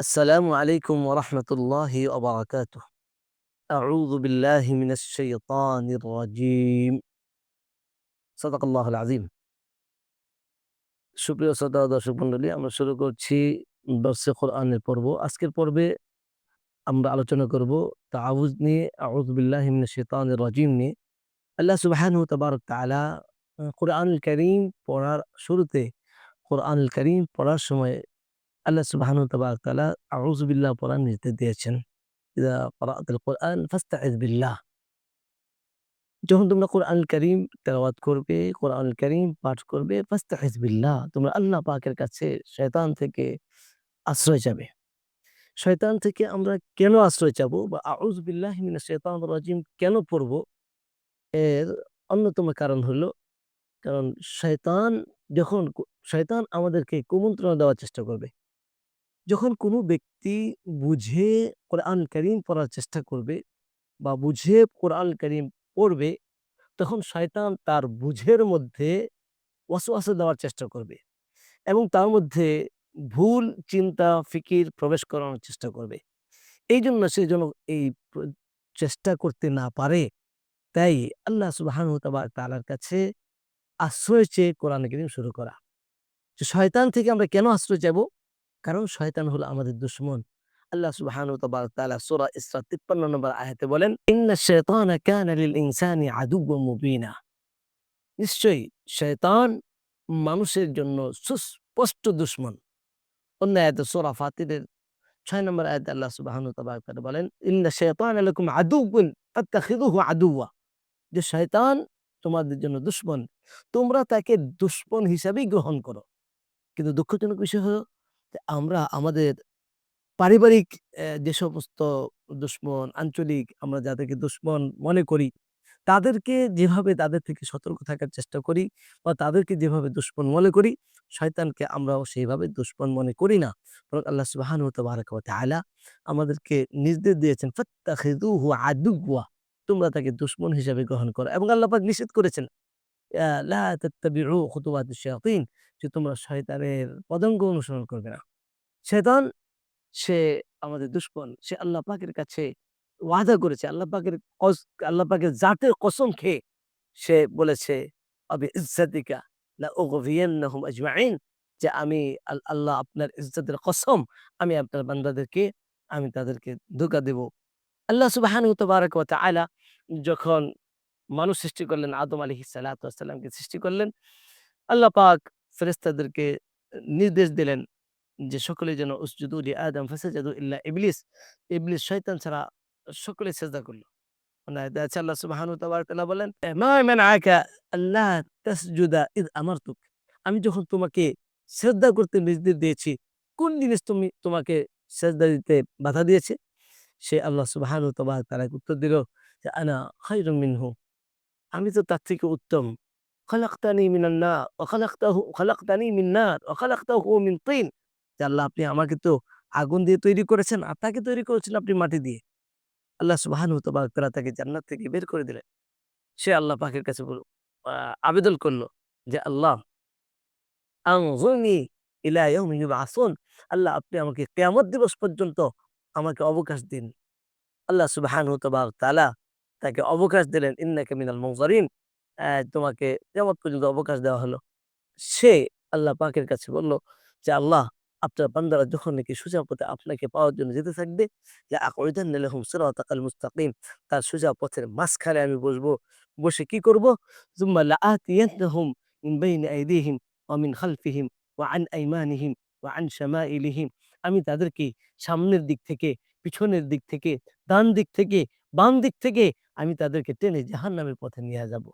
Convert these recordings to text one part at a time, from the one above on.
السلام عليكم ورحمة الله وبركاته أعوذ بالله من الشيطان الرجيم صدق الله العظيم সুপ্রিয় শ্রোতা ও দর্শক মন্ডলী আমরা শুরু করছি দর্শে কোরআনের পর্ব আজকের পর্বে আমরা আলোচনা করব তাআউজ নিয়ে আউযু বিল্লাহি মিনাশ শাইতানির রাজিম নিয়ে আল্লাহ সুবহানাহু ওয়া তাবারাক তাআলা কোরআনুল কারীম পড়ার শুরুতে কোরআনুল কারীম পড়ার সময় আল্লাহ সুবহানাহু ওয়া তাবারাক তাআলা বিল্লাহ পড়ার নির্দেশ দিয়েছেন ক্বারাআতাল বিল্লাহ যখন তোমরা কোরআনুল কারীম তেলাওয়াত করবে, কোরআনুল কারীম পাঠ করবে ফাস্তাইয বিল্লাহ তোমরা আল্লাহ পাকের কাছে শয়তান থেকে আশ্রয় চাবে। শয়তান থেকে আমরা কেন আশ্রয় চাবো বা আউযু বিল্লাহি মিনাশ শাইতানির রাজিম কেন পড়ব? এর অন্যতম কারণ হলো কারণ শয়তান যখন শয়তান আমাদেরকে কুমন্ত্রণা দেওয়ার চেষ্টা করবে। যখন কোনো ব্যক্তি বুঝে কোরআন কারীম পড়ার চেষ্টা করবে বা বুঝে কোরআন কারীম পড়বে, তখন শয়তান তার বুঝের মধ্যে ওয়াসওয়াসা দেওয়ার চেষ্টা করবে এবং তার মধ্যে ভুল চিন্তা ফিকির প্রবেশ করানোর চেষ্টা করবে। এই জন্য সে যেন এই চেষ্টা করতে না পারে, তাই আল্লাহ সুবহানাহু ওয়া তাবারাক কাছে আশ্রয় চেয়ে কোরআন কারীম শুরু করা। শয়তান থেকে আমরা কেন আশ্রয় চাইব? কারণ শয়তান হলো আমাদের দুশমন। আল্লাহ তাবারাক তাআলা সূরা ইসরা ৫৩ নম্বর আয়াতে বলেন, "ইন্নাশ শাইতানা কানা লিল ইনসানি আদুওয়াম মুবিনা" নিশ্চয়ই শয়তান মানুষের জন্য সুস্পষ্ট দুশমন। অন্য আয়াতে সূরা ফাতিরের ৬ নম্বর আয়াতে আল্লাহ তাবারাক তাআলা বলেন, "ইন্না শাইতানা লাকুম আদুওউন ফাত্তাখিযুহু আদুওয়া" যে শয়তান তোমাদের জন্য দুশমন। তোমরা তাকে দুশমন হিসাবেই গ্রহণ করো। কিন্তু দুঃখজনক বিষয় হলো আমরা আমাদের পারিবারিক যে সমস্ত দুশমন, আঞ্চলিক আমরা যাদেরকে দুশমন মনে করি, তাদেরকে যেভাবে তাদের থেকে সতর্ক থাকার চেষ্টা করি বা তাদেরকে যেভাবে দুশমন মনে করি, শয়তানকে আমরাও সেইভাবে দুশমন মনে করি না। আল্লাহ ওয়া তাআলা আমাদেরকে নির্দেশ দিয়েছেন, "ফাত্তাখিযুহু আদুওয়া" তোমরা তাকে দুশমন হিসাবে গ্রহণ করো এবং আল্লাহ পাক নিষেধ করেছেন, "লা তাত্তাবিউ খুতুওয়াতিশ শায়াতিন" যে তোমরা শয়তানের পদাঙ্ক অনুসরণ করবে না। শয়তান সে আমাদের দুশমন। সে আল্লাহ পাকের কাছে ওয়াদা করেছে। আল্লাহ পাকের আল্লাহ পাকের জাতের কসম খেয়ে সে বলেছে, "অবিইজ্জাতিকা লাউগভিয়ান্নাহুম আজমাইন" যে আমি আল্লাহ আপনার ইজ্জতের কসম আমি আপনার বান্দাদেরকে আমি তাদেরকে ধোঁকা দেব। আল্লাহ সুবহানাহু ওয়া তাবারাকা ওয়া যখন মানুষ সৃষ্টি করলেন আদম আলাইহিস সালাতু ওয়াস সৃষ্টি করলেন, আল্লাহ পাক ফেরেশতাদেরকে নির্দেশ দিলেন যে সকলে যেন উসজুদু লি আদম ফাসাজাদু ইল্লা ইবলিস। ইবলিস শয়তান ছাড়া সকলে সেজদা করল। আল্লাহ সুবহানাহু ওয়া তাবারাক তাআলা বলেন, "মা মানআকা আল্লা তাসজুদা ইয আমারতুক" আমি যখন তোমাকে সেজদা করতে নির্দেশ দিয়েছি, কোন জিনিস তুমি তোমাকে সেজদা দিতে বাধা দিয়েছে? সে আল্লাহ তাআলাকে উত্তর দিল যে, "আনা খায়রুম মিনহু" আমি তো তার থেকে উত্তম। আপনি আমাকে তো আগুন দিয়ে তৈরি করেছেন, আর তাকে তৈরি করেছেন আপনি মাটি দিয়ে। আল্লাহ তাবারাক তাআলা তাকে জান্নাত থেকে বের করে দিলেন। সে আল্লাহ পাকের কাছে আবেদন করল যে, "আল্লাহ ইয়াউমি আল্লাহ আপনি আমাকে কিয়ামত দিবস পর্যন্ত আমাকে অবকাশ দিন। আল্লাহ তাআলা তাকে অবকাশ দিলেন, "ইন্নাকা মিনাল মুনজারিন" অ্যা তোমাকে কিয়ামত পর্যন্ত অবকাশ দেওয়া হলো। সে আল্লাহ পাকের কাছে বলল যে, "আল্লাহ আপনার বান্দারা যখন নাকি সোজা পথে আপনাকে পাওয়ার জন্য যেতে থাকবে, যে আকুইদান্না লাহুম সিরাতাকাল মুস্তাকিম" তার সোজা পথের মাঝখানে আমি বসবো। বসে কি করব "সুম্মা লাআতিয়ান্নাহুম মিন বাইনি আইদিহিম ওয়া খালফিহিম ওয়া আন আইমানিহিম ওয়া আন শামাইলিহিম" আমি তাদেরকে সামনের দিক থেকে, পিছনের দিক থেকে, ডান দিক থেকে, বাম দিক থেকে আমি তাদেরকে টেনে জাহান্নামের পথে নিয়ে যাব।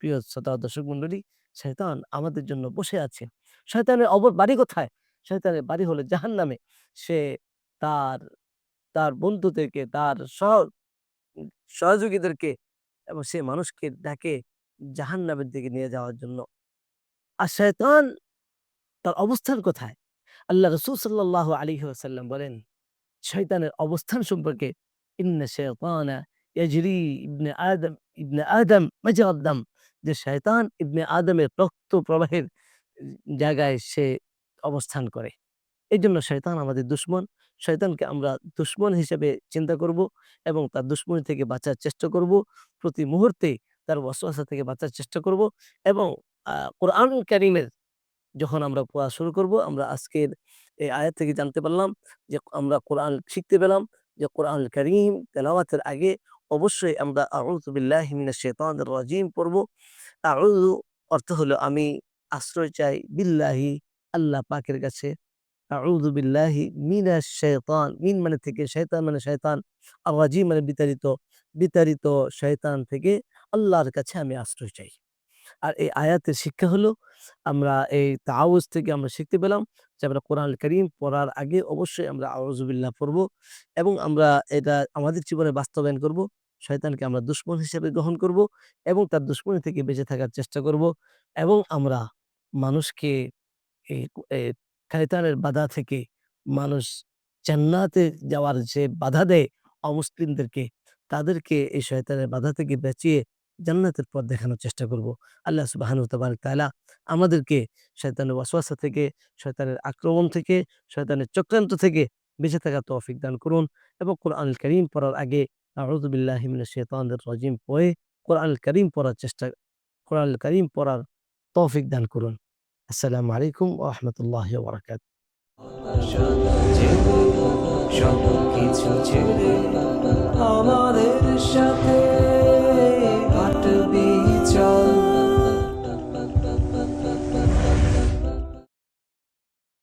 প্রিয় শ্রোতা দর্শক মন্ডলী, শয়তান আমাদের জন্য বসে আছে। শয়তানের অবর বাড়ি কোথায়? শয়তানের বাড়ি হলো জাহান্নামে। সে তার, তার বন্ধুদেরকে, তার সহ সহযোগীদেরকে এবং সে মানুষকে ডাকে জাহান্নামের দিকে নিয়ে যাওয়ার জন্য। আর শয়তান তার অবস্থান কোথায়? আল্লাহ রাসূল সাল্লাল্লাহু আলী ওয়াসাল্লাম বলেন, শয়তানের অবস্থান সম্পর্কে, "ইন্না শাইতানা ইয়াজরি ইবনে আদম ইবনে আদম মাজরাদ দাম" যে শয়তান ইবনে আদমের রক্ত প্রবাহের জায়গায় সে অবস্থান করে। এজন্য শয়তান আমাদের দুশমন। শয়তানকে আমরা দুশ্মন হিসেবে চিন্তা করব এবং তার দুশ্মনী থেকে বাঁচার চেষ্টা করব প্রতি মুহূর্তে তার ওয়াসওয়াসা থেকে বাঁচার চেষ্টা করব এবং কোরআন কারিমের যখন আমরা পড়া শুরু করব, আমরা আজকের এই আয়াত থেকে জানতে পারলাম যে আমরা কোরআন শিখতে পেলাম যে কোরআন করিম তেলাওয়াতের আগে অবশ্যই আমরা আউযু বিল্লাহি মিনাশ শাইতানির রাজিম পড়ব আউযু অর্থ হলো আমি আশ্রয় চাই বিল্লাহি আল্লাহ পাকের কাছে আউযু বিল্লাহি মিনাশ শাইতান মিন মানে থেকে শয়তান মানে শয়তান আর রাজিম মানে বিতাড়িত বিতাড়িত শয়তান থেকে আল্লাহর কাছে আমি আশ্রয় চাই আর এই আয়াতের শিক্ষা হলো, আমরা এই তাউজ থেকে আমরা শিখতে পেলাম যে আমরা কোরআন করিম পড়ার আগে অবশ্যই আমরা আউজুবিল্লাহ পড়ব এবং আমরা এটা আমাদের জীবনে বাস্তবায়ন করব, শয়তানকে আমরা দুশ্মন হিসেবে গ্রহণ করব এবং তার দুশ্মনী থেকে বেঁচে থাকার চেষ্টা করব এবং আমরা মানুষকে এই বাধা থেকে মানুষ জান্নাতে যাওয়ার যে বাধা দেয় অমুসলিমদেরকে, তাদেরকে এই শয়তানের বাধা থেকে বাঁচিয়ে জান্নাতের পথ দেখানোর চেষ্টা করব। আল্লাহ সুবহানাহু তাবারক তাআলা আমাদেরকে শয়তানের ওয়াসওয়াসা থেকে, শয়তানের আক্রমণ থেকে, শয়তানের চক্রান্ত থেকে বেঁচে থাকা তৌফিক দান করুন এবং কোরআনুল করিম পড়ার আগে আউযু বিল্লাহি মিনাশ শাইতানির রাজিম পড়ে কোরআনুল কারীম পড়ার চেষ্টা, কোরআনুল করিম পড়ার তৌফিক দান করুন। আসসালামু আলাইকুম রাহমাতুল্লাহি ওয়া বারাকাতুহু। সব কিছু ছেড়ে আমার